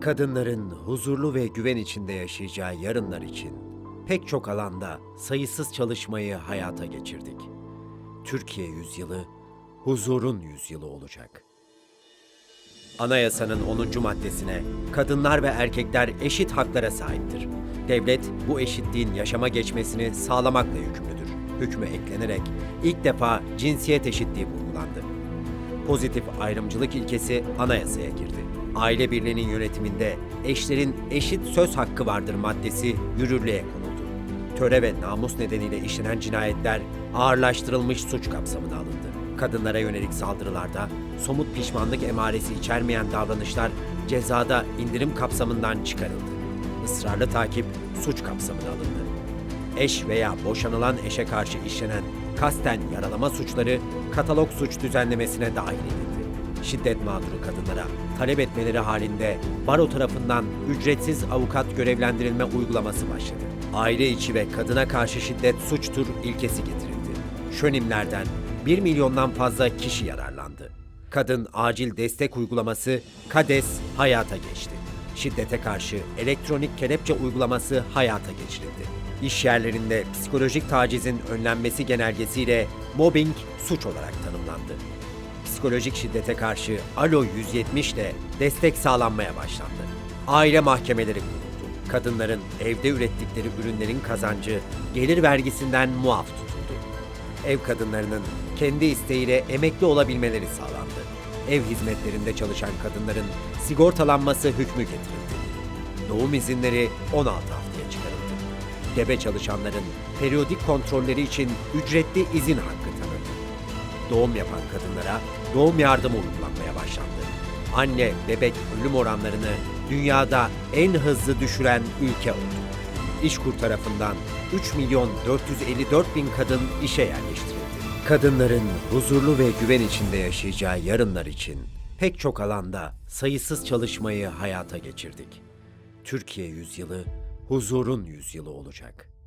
Kadınların huzurlu ve güven içinde yaşayacağı yarınlar için pek çok alanda sayısız çalışmayı hayata geçirdik. Türkiye yüzyılı huzurun yüzyılı olacak. Anayasanın 10. maddesine kadınlar ve erkekler eşit haklara sahiptir. Devlet bu eşitliğin yaşama geçmesini sağlamakla yükümlüdür. Hükmü eklenerek ilk defa cinsiyet eşitliği vurgulandı. Pozitif ayrımcılık ilkesi anayasaya girdi. Aile birliğinin yönetiminde eşlerin eşit söz hakkı vardır maddesi yürürlüğe konuldu. Töre ve namus nedeniyle işlenen cinayetler ağırlaştırılmış suç kapsamına alındı. Kadınlara yönelik saldırılarda somut pişmanlık emaresi içermeyen davranışlar cezada indirim kapsamından çıkarıldı. Israrlı takip suç kapsamına alındı eş veya boşanılan eşe karşı işlenen kasten yaralama suçları katalog suç düzenlemesine dahil edildi. Şiddet mağduru kadınlara talep etmeleri halinde baro tarafından ücretsiz avukat görevlendirilme uygulaması başladı. Aile içi ve kadına karşı şiddet suçtur ilkesi getirildi. Şönimlerden 1 milyondan fazla kişi yararlandı. Kadın acil destek uygulaması KADES hayata geçti. Şiddete karşı elektronik kelepçe uygulaması hayata geçirildi. İş yerlerinde psikolojik tacizin önlenmesi genelgesiyle mobbing suç olarak tanımlandı. Psikolojik şiddete karşı Alo 170 ile destek sağlanmaya başlandı. Aile mahkemeleri kuruldu. Kadınların evde ürettikleri ürünlerin kazancı gelir vergisinden muaf tutuldu. Ev kadınlarının kendi isteğiyle emekli olabilmeleri sağlandı. Ev hizmetlerinde çalışan kadınların sigortalanması hükmü getirildi. Doğum izinleri 16 haftaya çıkarıldı. Gebe çalışanların periyodik kontrolleri için ücretli izin hakkı tanındı. Doğum yapan kadınlara doğum yardımı uygulanmaya başlandı. Anne bebek ölüm oranlarını dünyada en hızlı düşüren ülke oldu. İşkur tarafından 3 milyon 454 bin kadın işe yerleştirildi. Kadınların huzurlu ve güven içinde yaşayacağı yarınlar için pek çok alanda sayısız çalışmayı hayata geçirdik. Türkiye yüzyılı huzurun yüzyılı olacak.